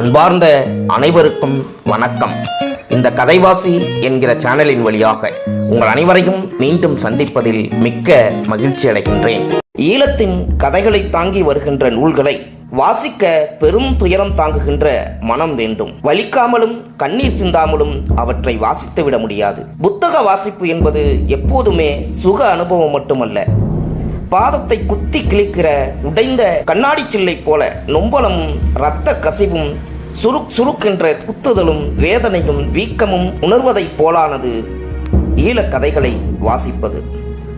அன்பார்ந்த அனைவருக்கும் வணக்கம். இந்த கதைவாசி என்கிற சேனலின் வழியாக உங்கள் அனைவரையும் மீண்டும் சந்திப்பதில் மிக்க மகிழ்ச்சி அடைகின்றேன். ஈழத்தின் கதைகளை தாங்கி வருகின்ற நூல்களை வாசிக்க பெரும் துயரம் தாங்குகின்ற மனம் வேண்டும். வலிக்காமலும் கண்ணீர் சிந்தாமலும் அவற்றை வாசித்து விட முடியாது. புத்தக வாசிப்பு என்பது எப்போதுமே சுக அனுபவம் மட்டுமல்ல. பாதத்தை குத்தி கிழிக்கிற உடைந்த கண்ணாடி சில்லை போல நொம்பலமும் இரத்த கசிவும் சுருக் சுருக்கின்ற குத்துதலும் வேதனையும் வீக்கமும் உணர்வதைப் போலானது ஈழக்கதைகளை வாசிப்பது.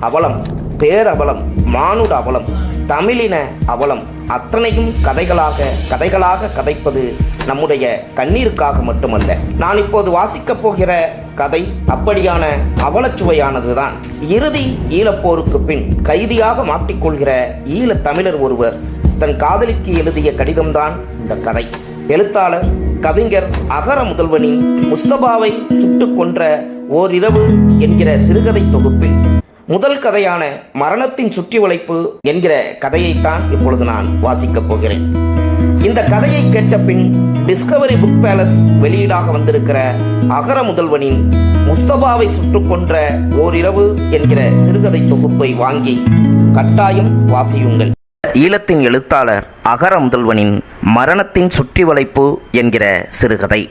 அவலம் பேரவலம் மானுட அவலம் தமிழின அவலம். அத்தனையும் கதைகளாக கதைகளாக கதைப்பது நம்முடைய கண்ணீருக்காக மட்டுமல்ல. நான் இப்போது வாசிக்கப் போகிற கதை அப்படியான அவலச்சுவையானதுதான். இறுதி ஈழப்போருக்கு பின் கைதியாக மாட்டிக்கொள்கிற ஈழத் தமிழர் ஒருவர் தன் காதலிக்கு எழுதிய கடிதம்தான் இந்த கதை. எழுத்தாளர் கவிஞர் அகர முதல்வனின் முஸ்தபாவை சுட்டுக் கொன்ற ஓரிரவு என்கிற சிறுகதை தொகுப்பில் முதல் கதையான மரணத்தின் சுற்றி வளைப்பு என்கிற கதையைத்தான் இப்பொழுது நான் வாசிக்கப் போகிறேன். இந்த கதையை கேட்ட பின் டிஸ்கவரி புக் பேலஸ் வெளியீடாக வந்திருக்கிற அகர முதல்வனின் முஸ்தபாவை சுட்டுக் கொன்ற ஓரிரவு என்கிற சிறுகதை தொகுப்பை வாங்கி கட்டாயம் வாசியுங்கள். ஈழத்தின் எழுத்தாளர் அகர முதல்வனின் மரணத்தின் சுற்றி வளைப்பு என்கிற சிறுகதை.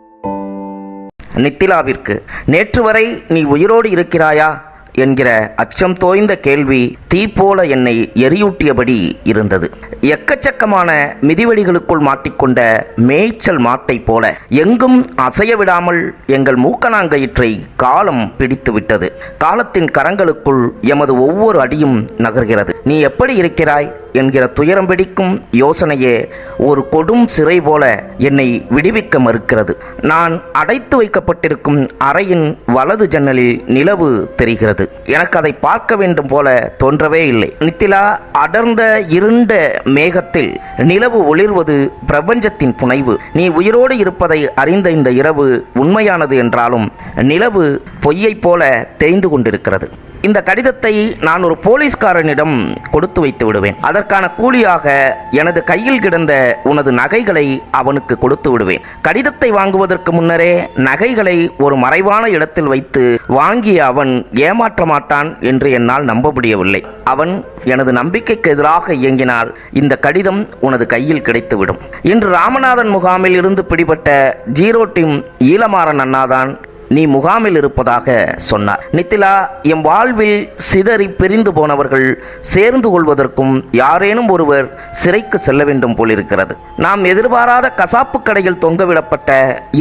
நித்திலாவிற்கு நேற்று வரை நீ உயிரோடு இருக்கிறாயா? என்கிற அச்சம் தோய்ந்த கேள்வி தீ போல என்னை எரியூட்டியபடி இருந்தது. எக்கச்சக்கமான மிதிவெடிகளுக்குள் மாட்டிக்கொண்ட மேய்ச்சல் மாட்டை போல எங்கும் அசைய விடாமல் எங்கள் மூக்கணாங்கயிற்றை காலம் பிடித்து விட்டது காலத்தின் கரங்களுக்குள் எமது ஒவ்வொரு அடியும் நகர்கிறது. நீ எப்படி இருக்கிறாய்? என்கிற துயரம் பிடிக்கும் யோசனையே ஒரு கொடும் சிறை போல என்னை விடுவிக்க மறுக்கிறது. நான் அடைத்து வைக்கப்பட்டிருக்கும் அறையின் வலது ஜன்னலில் நிலவு தெரிகிறது. எனக்கு அதை பார்க்க வேண்டும் போல தோன்றவே இல்லை. நித்திலா அடர்ந்த இருண்ட மேகத்தில் நிலவு ஒளிர்வது பிரபஞ்சத்தின் புனைவு. நீ உயிரோடு இருப்பதை அறிந்த இந்த இரவு உண்மையானது என்றாலும் நிலவு பொய்யைப் போல தேய்ந்து கொண்டிருக்கிறது. இந்த கடிதத்தை நான் ஒரு போலீஸ்காரனிடம் கொடுத்து வைத்து விடுவேன். அதற்கான கூலியாக எனது கையில் கிடந்த உனது நகைகளை அவனுக்கு கொடுத்து விடுவேன். கடிதத்தை வாங்குவதற்கு முன்னரே நகைகளை ஒரு மறைவான இடத்தில் வைத்து வாங்கிய அவன் ஏமாற்ற மாட்டான் என்று என்னால் நம்ப முடியவில்லை அவன் எனது நம்பிக்கைக்கு எதிராக இயங்கினால் இந்த கடிதம் உனது கையில் கிடைத்துவிடும். இன்று ராமநாதன் முகாமில் இருந்து பிடிபட்ட ஜீரோ டீம் ஈழமாறன் அண்ணாதான் நீ முகாமில் இருப்பதாக சொன்னார். நித்திலா எம் வாழ்வில் சிதறி பிரிந்து போனவர்கள் சேர்ந்து கொள்வதற்கும் யாரேனும் ஒருவர் சிறைக்கு செல்ல வேண்டும் போலிருக்கிறது. நாம் எதிர்பாராத கசாப்பு கடையில் தொங்கவிடப்பட்ட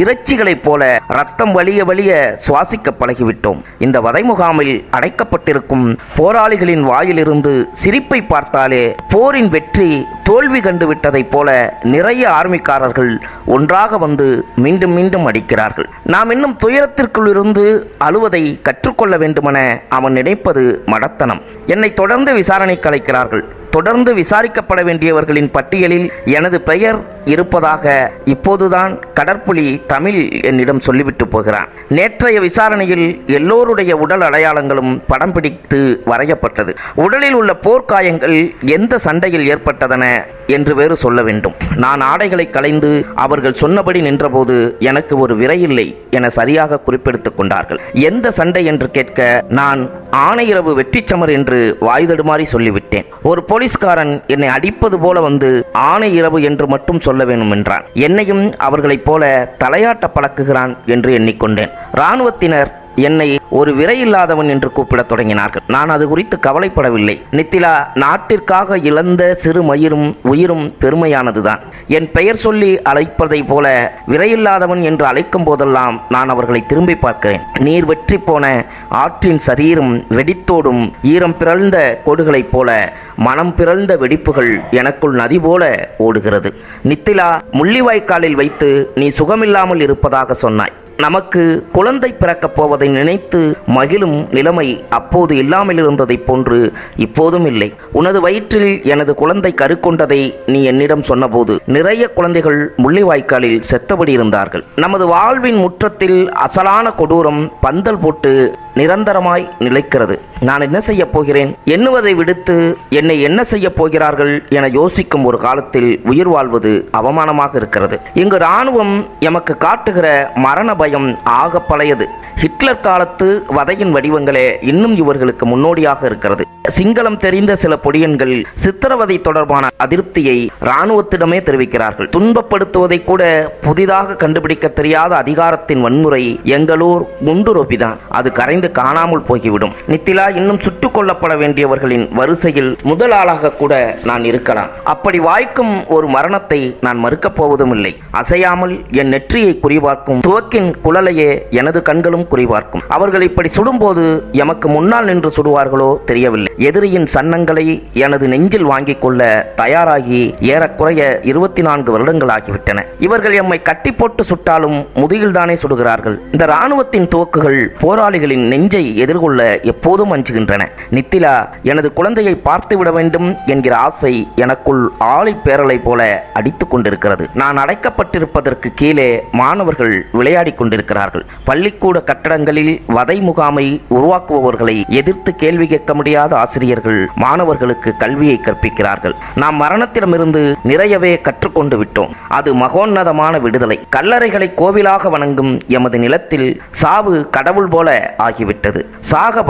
இறைச்சிகளைப் போல ரத்தம் வலிய வலிய சுவாசிக்க பழகிவிட்டோம். இந்த வதை முகாமில் அடைக்கப்பட்டிருக்கும் போராளிகளின் வாயிலிருந்து சிரிப்பை பார்த்தாலே போரின் வெற்றி தோல்வி கண்டுவிட்டதைப் போல நிறைய ஆர்மிக்காரர்கள் ஒன்றாக வந்து மீண்டும் மீண்டும் அடிக்கிறார்கள். நாம் இன்னும் துயரத்தை இருந்து அழுவதை கற்றுக்கொள்ள வேண்டுமென அவன் நினைப்பது மடத்தனம். என்னை தொடர்ந்து விசாரணைக்கு அழைக்கிறார்கள். தொடர்ந்து விசாரிக்கப்பட வேண்டியவர்களின் பட்டியலில் எனது பெயர் இருப்பதாக இப்போதுதான் கடற்புலி தமிழ் என்னிடம் சொல்லிவிட்டு போகிறான். நேற்றைய விசாரணையில் எல்லோருடைய உடல் அடையாளங்களும் படம் பிடித்து வரையப்பட்டது. உடலில் உள்ள போர்க்காயங்கள் எந்த சண்டையில் ஏற்பட்டதன என்று வேறு சொல்ல வேண்டும். நான் ஆடைகளை களைந்து அவர்கள் சொன்னபடி நின்றபோது எனக்கு ஒரு விரையில்லை என சரியாக குறிப்பெடுத்துக் கொண்டார்கள். எந்த சண்டை என்று கேட்க நான் ஆணையிரவு வெற்றிச்சமர் என்று வாய்தடுமாறி சொல்லிவிட்டேன். ஒரு போலீஸ்காரன் என்னை அடிப்பது போல வந்து ஆணை இரவு என்று மட்டும் சொல்ல வேண்டும் என்றான். என்னையும் அவர்களைப் போல தலையாட்ட பழக்குகிறான் என்று எண்ணிக்கொண்டேன். இராணுவத்தினர் என்னை ஒரு விரையில்லாதவன் என்று கூப்பிடத் தொடங்கினார்கள். நான் அது குறித்து கவலைப்படவில்லை. நித்திலா நாட்டிற்காக இழந்த சிறு மயிரும் உயிரும் பெருமையானதுதான். என் பெயர் சொல்லி அழைப்பதை போல விரையில்லாதவன் என்று அழைக்கும் போதெல்லாம் நான் அவர்களை திரும்பி பார்க்கிறேன். நீர் வெற்றி போன ஆற்றின் சரீரம் வெடித்தோடும் ஈரம் பிறழ்ந்த கோடுகளைப் போல மனம் பிறழ்ந்த வெடிப்புகள் எனக்குள் நதி போல ஓடுகிறது. நித்திலா முள்ளிவாய்க்காலில் வைத்து நீ சுகமில்லாமல் இருப்பதாக சொன்னாய். நமக்கு குழந்தை பிறக்கப் போவதை நினைத்து மகிழும் நிலைமை அப்போது இல்லாமல் இருந்ததைப் போன்று இப்போதும் இல்லை. உனது வயிற்றில் எனது குழந்தை கருக்கொண்டதை நீ என்னிடம் சொன்னபோது நிறைய குழந்தைகள் முள்ளிவாய்க்காலில் செத்தபடி இருந்தார்கள். நமது வாழ்வின் முற்றத்தில் அசலான கொடூரம் பந்தல் போட்டு நிரந்தரமாய் நிலைக்கிறது. நான் என்ன செய்ய போகிறேன்? எண்ணுவதை விடுத்து என்னை என்ன செய்ய போகிறார்கள் என யோசிக்கும் ஒரு காலத்தில் உயிர் வாழ்வது அவமானமாக இருக்கிறது. இங்கு ராணுவம் எமக்கு காட்டுகிற மரண பயம் ஆக பழையது. ஹிட்லர் காலத்து வதையின் வடிவங்களே இன்னும் இவர்களுக்கு முன்னோடியாக இருக்கிறது. சிங்களம் தெரிந்த சில பொடியன்கள் சித்திரவதை தொடர்பான அதிருப்தியை இராணுவத்திடமே தெரிவிக்கிறார்கள். துன்பப்படுத்துவதை கூட புதிதாக கண்டுபிடிக்க தெரியாத அதிகாரத்தின் வன்முறை எங்களூர் குண்டுரொப்பிதான். அது கரைந்து காணாமல் போய்விடும் நித்திலா இன்னும் சுட்டுக் கொல்லப்பட வேண்டியவர்களின் வரிசையில் முதல் ஆளாக கூட நான் இருக்கலாம். அப்படி வாய்க்கும் ஒரு மரணத்தை நான் மறுக்கப் போவதும் இல்லை அசையாமல் என் நெற்றியை குறிபார்க்கும் துவக்கின் குழலையே எனது கண்களும் குறிபார்க்கும். அவர்கள் இப்படி சுடும்போது எமக்கு முன்னால் நின்று சுடுவார்களோ தெரியவில்லை. எதிரியின் சன்னங்களை எனது நெஞ்சில் வாங்கிக் கொள்ள தயாராகி ஏறக்குறைய இருபத்தி நான்கு வருடங்கள் ஆகிவிட்டன இவர்கள் எம்மை கட்டி போட்டு சுட்டாலும் முதுகில்தானே சுடுகிறார்கள். இந்த இராணுவத்தின் துவக்குகள் போராளிகளின் நெஞ்சை எதிர்கொள்ள எப்போதும் அஞ்சுகின்றன நித்திலா எனது குழந்தையை பார்த்து விட வேண்டும் என்கிற ஆசை எனக்குள் ஆலை பேரலை போல அடித்துக் கொண்டிருக்கிறது. நான் அடைக்கப்பட்டிருப்பதற்கு கீழே மாணவர்கள் விளையாடிக் கொண்டிருக்கிறார்கள். பள்ளிக்கூட கட்டடங்களில் வதை முகாமை உருவாக்குபவர்களை எதிர்த்து கேள்வி கேட்க முடியாத ஆசிரியர்கள் மாணவர்களுக்கு கல்வியை கற்பிக்கிறார்கள். நாம் மரணத்திடமிருந்து நிறையவே கற்றுக்கொண்டு விட்டோம். அது மகோன்னதமான விடுதலை. கல்லறைகளை கோவிலாக வணங்கும் எமது நிலத்தில் சாவு கடவுள் போல ஆகிவிட்டது. சாக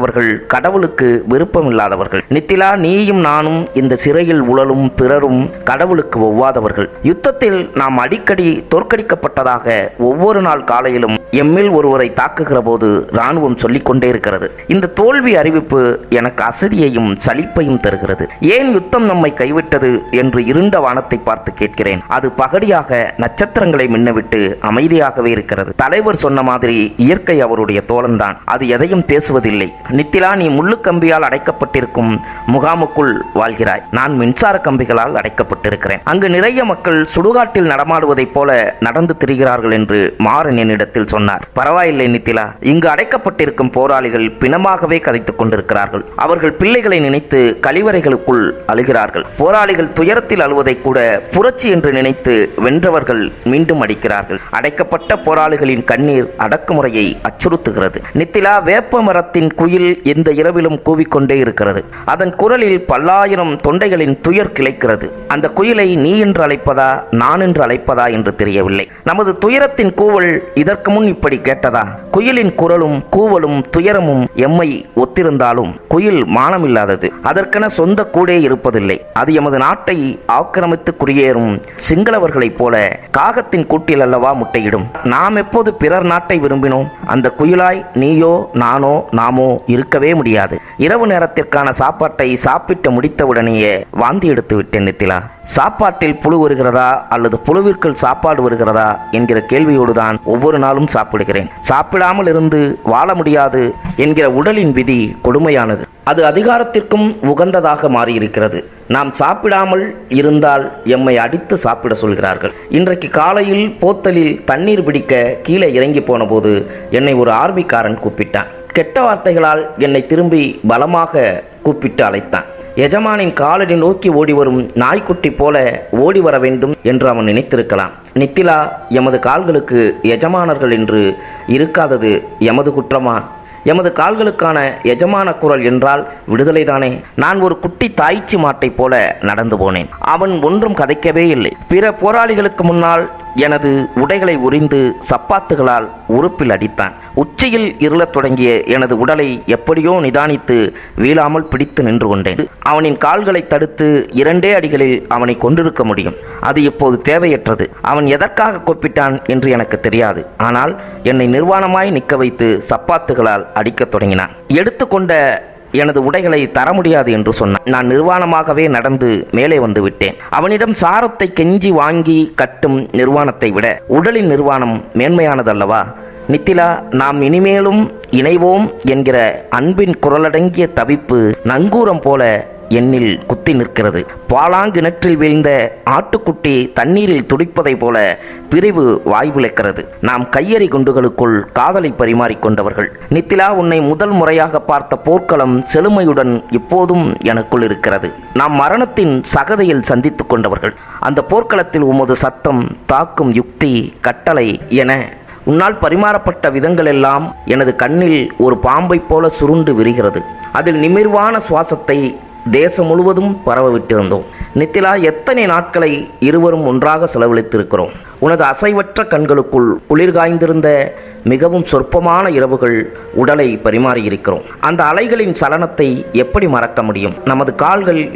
பாக்கியமற்றவர்கள் கடவுளுக்கு விருப்பமில்லாதவர்கள். நித்திலா நீயும் நானும் இந்த சிறையில் உழலும் பிறரும் கடவுளுக்கு ஒவ்வாதவர்கள். யுத்தத்தில் நாம் அடிக்கடி தோற்கடிக்கப்பட்டதாக ஒவ்வொரு நாள் காலையிலும் எம்மில் ஒருவரை தாக்குகிற போது ராணுவம் சொல்லிக் கொண்டே இருக்கிறது. இந்த தோல்வி அறிவிப்பு எனக்கு அசதியையும் சலிப்பையும் தருகிறது. ஏன் யுத்தம் நம்மை கைவிட்டது என்று இருண்ட வானத்தை பார்த்து கேட்கிறேன். அது பகடியாக நட்சத்திரங்களை மின்னவிட்டு அமைதியாகவே இருக்கிறது. தலைவர் சொன்ன மாதிரி இயற்கை அவருடைய தோழன்தான். அது எதையும் பேசுவதில்லை. நித்திலா நீ முள்ளு கம்பியால் அடைக்கப்பட்டிருக்கும் முகாமுக்குள் வாழ்கிறாய். நான் மின்சார கம்பிகளால் அடைக்கப்பட்டிருக்கிறேன். அங்கு நிறைய மக்கள் சுடுகாட்டில் நடமாடுவதைப் போல நடந்து திரிகிறார்கள் என்று மாறன் என்னிடத்தில் சொன்னார். பரவாயில்லை நித்திலா இங்கு அடைக்கப்பட்டிருக்கும் போராளிகள் பிணமாகவே கதைத்துக் கொண்டிருக்கிறார்கள். அவர்கள் பிள்ளைகளை நினைத்து கழிவறைகளுக்குள் அழுகிறார்கள். போராளிகள் துயரத்தில் அழுவதை கூட புரட்சி என்று நினைத்து வென்றவர்கள் மீண்டும் அடிக்கிறார்கள். அடைக்கப்பட்ட போராளிகளின் கண்ணீர் அடக்குமுறையை அச்சுறுத்துகிறது. நித்திலா வேப்ப மரத்தின் குயில் இந்த இரவிலும் கூவிக்கொண்டே இருக்கிறது. அதன் குரலில் பல்லாயிரம் தொண்டைகளின் துயர் கிளைக்கிறது. அந்த குயிலை நீ என்று அழைப்பதா நான் என்று அழைப்பதா என்று தெரியவில்லை. நமது துயரத்தின் கூவல் இதற்கு முன் இப்படி கேட்டதா? குயிலின் குரலும் கூவலும் துயரமும் எம்மை ஒத்திருந்தாலும் குயில் மானமில்லாதது. அதற்கென சொந்த கூடே இருப்பதில்லை. அது எமது நாட்டை ஆக்கிரமித்து குடியேறும் சிங்களவர்களைப் போல காகத்தின் கூட்டில் அல்லவா முட்டையிடும். நாம் எப்போது பிறர் நாட்டை விரும்பினோம்? அந்த குயிலாய் நீயோ நானோ நாமோ இருக்கவே முடியாது. இரவு நேரத்திற்கான சாப்பாட்டை சாப்பிட்டு முடித்தவுடனேயே வாந்தி எடுத்து விட்டேன் நித்திலா. சாப்பாட்டில் புழு வருகிறதா அல்லது புழுவிற்குள் சாப்பாடு வருகிறதா என்கிற கேள்வியோடு தான் ஒவ்வொரு நாளும் சாப்பிடுகிறேன். சாப்பிடாமல் இருந்து வாழ முடியாது என்கிற உடலின் விதி கொடுமையானது. அது அதிகாரத்திற்கும் உகந்ததாக மாறியிருக்கிறது. நாம் சாப்பிடாமல் இருந்தால் எம்மை அடித்து சாப்பிட சொல்கிறார்கள். இன்றைக்கு காலையில் போத்தலில் தண்ணீர் பிடிக்க கீழே இறங்கி போனபோது என்னை ஒரு ஆர்மிக்காரன் கூப்பிட்டான். கெட்ட வார்த்தைகளால் என்னை திரும்பி பலமாக கூப்பிட்டு அழைத்தான். எஜமானின் காலடி நோக்கி ஓடி வரும் நாய்க்குட்டி போல ஓடி வர வேண்டும் என்று அவன் நினைத்திருக்கலாம். நித்திலா எமது கால்களுக்கு எஜமானர்கள் என்று இருக்காதது எமது குற்றமா? எமது கால்களுக்கான எஜமான குரல் என்றால் விடுதலைதானே? நான் ஒரு குட்டி தாய்ச்சி மாட்டைப் போல நடந்து போனேன். அவன் ஒன்றும் கதைக்கவே இல்லை. பிற போராளிகளுக்கு முன்னால் எனது உடைகளை உறிந்து சப்பாத்துகளால் உறுப்பில் அடித்தான். உச்சியில் இருளத் தொடங்கிய எனது உடலை எப்படியோ நிதானித்து வீழாமல் பிடித்து நின்று கொண்டேன். அவனின் கால்களை தடுத்து இரண்டே அடிகளில் அவனை கொண்டிருக்க முடியும். அது இப்போது தேவையற்றது. அவன் எதற்காக கூப்பிட்டான் என்று எனக்கு தெரியாது. ஆனால் என்னை நிர்வாணமாய் நிற்க வைத்து சப்பாத்துகளால் அடிக்கத் தொடங்கினான். எடுத்துக்கொண்ட எனது உடைகளை தர முடியாது என்று சொன்னான். நான் நிர்வாணமாகவே நடந்து மேலே வந்து விட்டேன். அவனிடம் சாரத்தை கெஞ்சி வாங்கி கட்டும் நிர்வாணத்தை விட உடலின் நிர்வாணம் மேன்மையானதல்லவா? நித்திலா நாம் இனிமேலும் இணைவோம் என்கிற அன்பின் குரலடங்கிய தவிப்பு நங்கூரம் போல என்னில் குத்தி நிற்கிறது. பாலாங்கிணற்றில் வீழ்ந்த ஆட்டுக்குட்டி தண்ணீரில் துடிப்பதைப் போல பிரிவு வாய்விழக்கிறது நாம் கையெறி குண்டுகளுக்குள் காதலை பரிமாறிக்கொண்டவர்கள் நித்திலா உன்னை முதல் முறையாக பார்த்த போர்க்களம் செழுமையுடன் இப்போதும் எனக்குள் இருக்கிறது. நாம் மரணத்தின் சகதையில் சந்தித்துக் கொண்டவர்கள். அந்த போர்க்களத்தில் உமது சத்தம் தாக்கும் யுக்தி கட்டளை என உன்னால் பரிமாறப்பட்ட விதங்களெல்லாம் எனது கண்ணில் ஒரு பாம்பைப் போல சுருண்டு விரிகிறது. அதில் நிமிர்வான சுவாசத்தை தேசம் முழுவதும் பரவவிட்டிருந்தோம். நித்திலா எத்தனை நாட்களை இருவரும் ஒன்றாக செலவழித்திருக்கிறோம்? உனது அசைவற்ற கண்களுக்குள் குளிர்காய்ந்திருந்த மிகவும் சொற்பமான இரவுகள் உடலை பரிமாறியிருக்கிறோம். அந்த அலைகளின் சலனத்தை எப்படி மறக்க முடியும்? நமது கால்கள்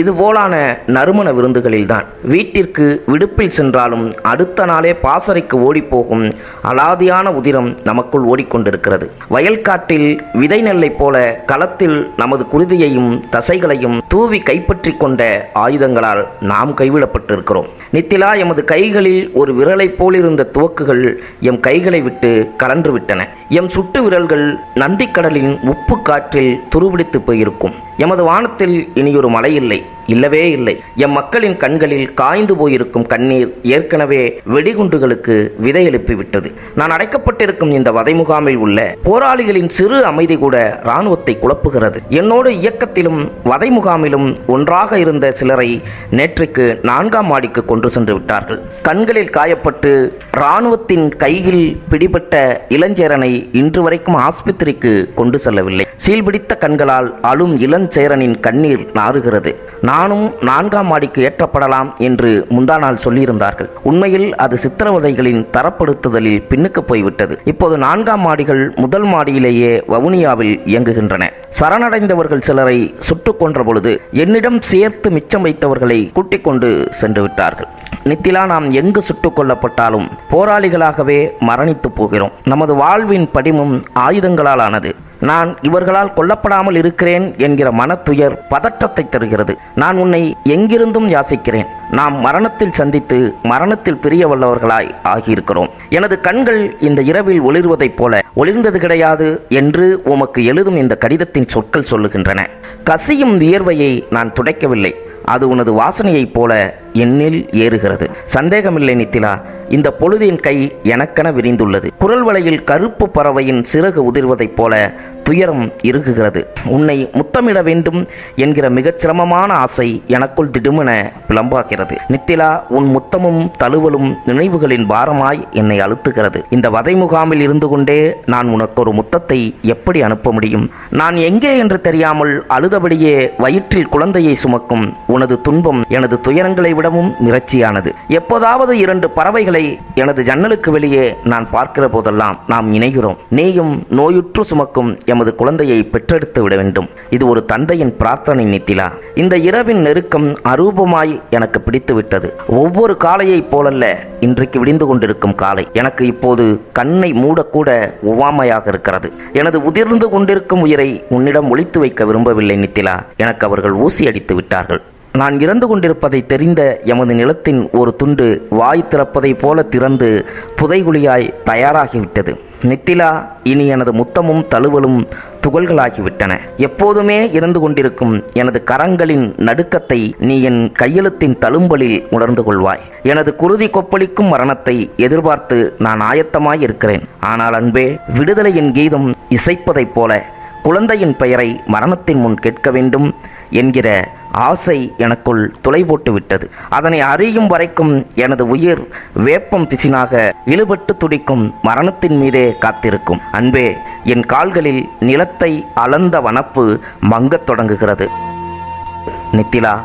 இதுபோலான நறுமண விருந்துகளில்தான். வீட்டிற்கு விடுப்பில் சென்றாலும் அடுத்த நாளே பாசறைக்கு ஓடிப்போகும் அலாதியான உதிரம் நமக்குள் ஓடிக்கொண்டிருக்கிறது. வயல்காட்டில் விதை நெல்லை போல களத்தில் நமது குருதியையும் தசைகளையும் தூவி கைப்பற்றி கொண்ட ஆயுதங்களால் நாம் கைவிடப்பட்டிருக்கிறோம். நித்திலா எமது கைகளில் ஒரு விரலைப் போலிருந்த துவக்குகள் எம் கைகளை விட்டு கலன்று விட்டன எம் சுட்டு விரல்கள் நந்திக்கடலின் உப்பு காற்றில் துருபிடித்து போயிருக்கும். எமது வானத்தில் இனியொரு மழை இல்லை. இல்லவே இல்லை. எம் மக்களின் கண்களில் காய்ந்து போயிருக்கும் கண்ணீர் ஏற்கனவே வெடிகுண்டுகளுக்கு விதை நான் அடைக்கப்பட்டிருக்கும் இந்த வதை முகாமில் உள்ள போராளிகளின் சிறு அமைதி கூட இராணுவத்தை குழப்புகிறது. என்னோடு இயக்கத்திலும் வதை முகாமிலும் ஒன்றாக இருந்த சிலரை நேற்றைக்கு நான்காம் மாடிக்கு கொண்டு சென்று விட்டார்கள். கண்களில் காயப்பட்டு இராணுவத்தின் கையில் பிடிபட்ட இளஞ்சேரனை இன்று வரைக்கும் ஆஸ்பத்திரிக்கு கொண்டு செல்லவில்லை. சீல்பிடித்த கண்களால் அழும் இளஞ்சேரனின் கண்ணீர் நாறுகிறது. நானும் நான்காம் மாடிக்கு ஏற்றப்படலாம் என்று முந்தா நாள் சொல்லியிருந்தார்கள். உண்மையில் அது சித்திரவதைகளின் தரப்படுத்துதலில் பின்னுக்கு போய்விட்டது. இப்போது நான்காம் மாடிகள் முதல் மாடியிலேயே வவுனியாவில் இயங்குகின்றன. சரணடைந்தவர்கள் சிலரை சுட்டுக் கொன்ற பொழுது என்னிடம் சேர்த்து மிச்சம் வைத்தவர்களை கூட்டிக் கொண்டு சென்று விட்டார்கள். நித்திலா நாம் எங்கு சுட்டுக் கொல்லப்பட்டாலும் போராளிகளாகவே மரணித்து போகிறோம். நமது வாழ்வின் படிமும் ஆயுதங்களால் ஆனது நான் இவர்களால் கொல்லப்படாமல் இருக்கிறேன் என்கிற மனத்துயர் பதற்றத்தை தருகிறது. நான் உன்னை எங்கிருந்தும் யாசிக்கிறேன். நாம் மரணத்தில் சந்தித்து மரணத்தில் பிரிய வல்லவர்களாய் ஆகியிருக்கிறோம். எனது கண்கள் இந்த இரவில் ஒளிர்வதைப் போல ஒளிர்ந்தது கிடையாது என்று உமக்கு எழுதும் இந்த கடிதத்தின் சொற்கள் சொல்லுகின்றன. கசியும் வியர்வையை நான் துடைக்கவில்லை. அது உனது வாசனையைப் போல என்னில் ஏறுகிறது. சந்தேகமில்லை நித்திலா இந்த பொழுதின் கை எனக்கென விரிந்துள்ளது. குரல் வலையில் கருப்பு பறவையின் சிறகு உதிர்வதைப் போல துயரம் இறுகுகிறது. உன்னை முத்தமிட வேண்டும் என்கிற மிகச் சிரமமான ஆசை எனக்குள் திடுமென பிளம்பாகிறது நித்திலா உன் முத்தமும் தழுவலும் நினைவுகளின் பாரமாய் என்னை அழுத்துகிறது. இந்த வதை முகாமில் இருந்து கொண்டே நான் உனக்கு ஒரு முத்தத்தை எப்படி அனுப்ப முடியும்? நான் எங்கே என்று தெரியாமல் அழுதபடியே வயிற்றில் குழந்தையை சுமக்கும் உனது துன்பம் எனது துயரங்களை விட விடவும் மிரட்சியானது எப்போதாவது இரண்டு பறவைகளை எனது ஜன்னலுக்கு வெளியே நான் பார்க்கிற போதெல்லாம் நாம் இணைகிறோம். நீயும் நோயுற்று சுமக்கும் எமது குழந்தையை பெற்றெடுத்து விட வேண்டும். இது ஒரு தந்தையின் பிரார்த்தனை நித்திலா. இந்த இரவின் நெருக்கம் அரூபமாய் எனக்கு பிடித்துவிட்டது. ஒவ்வொரு காலையைப் போலல்ல இன்றைக்கு விடிந்து கொண்டிருக்கும் காலை எனக்கு இப்போது கண்ணை மூடக்கூட ஒவ்வாமையாக இருக்கிறது. எனது உதிர்ந்து கொண்டிருக்கும் உயிரை உன்னிடம் ஒழித்து வைக்க விரும்பவில்லை நித்திலா. எனக்கு அவர்கள் ஊசி அடித்து விட்டார்கள். நான் இறந்து கொண்டிருப்பதை தெரிந்த எமது நிலத்தின் ஒரு துண்டு வாய் திறப்பதைப் போல திறந்து புதைகுழியாய் தயாராகிவிட்டது. நித்திலா இனி எனது முத்தமும் தழுவலும் துகள்களாகிவிட்டன. எப்போதுமே இருந்து கொண்டிருக்கும் எனது கரங்களின் நடுக்கத்தை நீ என் கையெழுத்தின் தழும்பலில் உணர்ந்து கொள்வாய். எனது குருதி கொப்பளிக்கும் மரணத்தை எதிர்பார்த்து நான் ஆயத்தமாய் இருக்கிறேன் ஆனால் அன்பே விடுதலையின் கீதம் இசைப்பதைப் போல குழந்தையின் பெயரை மரணத்தின் முன் கேட்க வேண்டும் என்கிற ஆசை எனக்குள் துளை போட்டு விட்டது. அதனை அறியும் வரைக்கும் எனது உயிர் வேப்பம் பிசினாக இழுபட்டு துடிக்கும் மரணத்தின் மீதே காத்திருக்கும். அன்பே என் கால்களில் நிலத்தை அளந்த வனப்பு மங்கத் தொடங்குகிறது. நித்திலா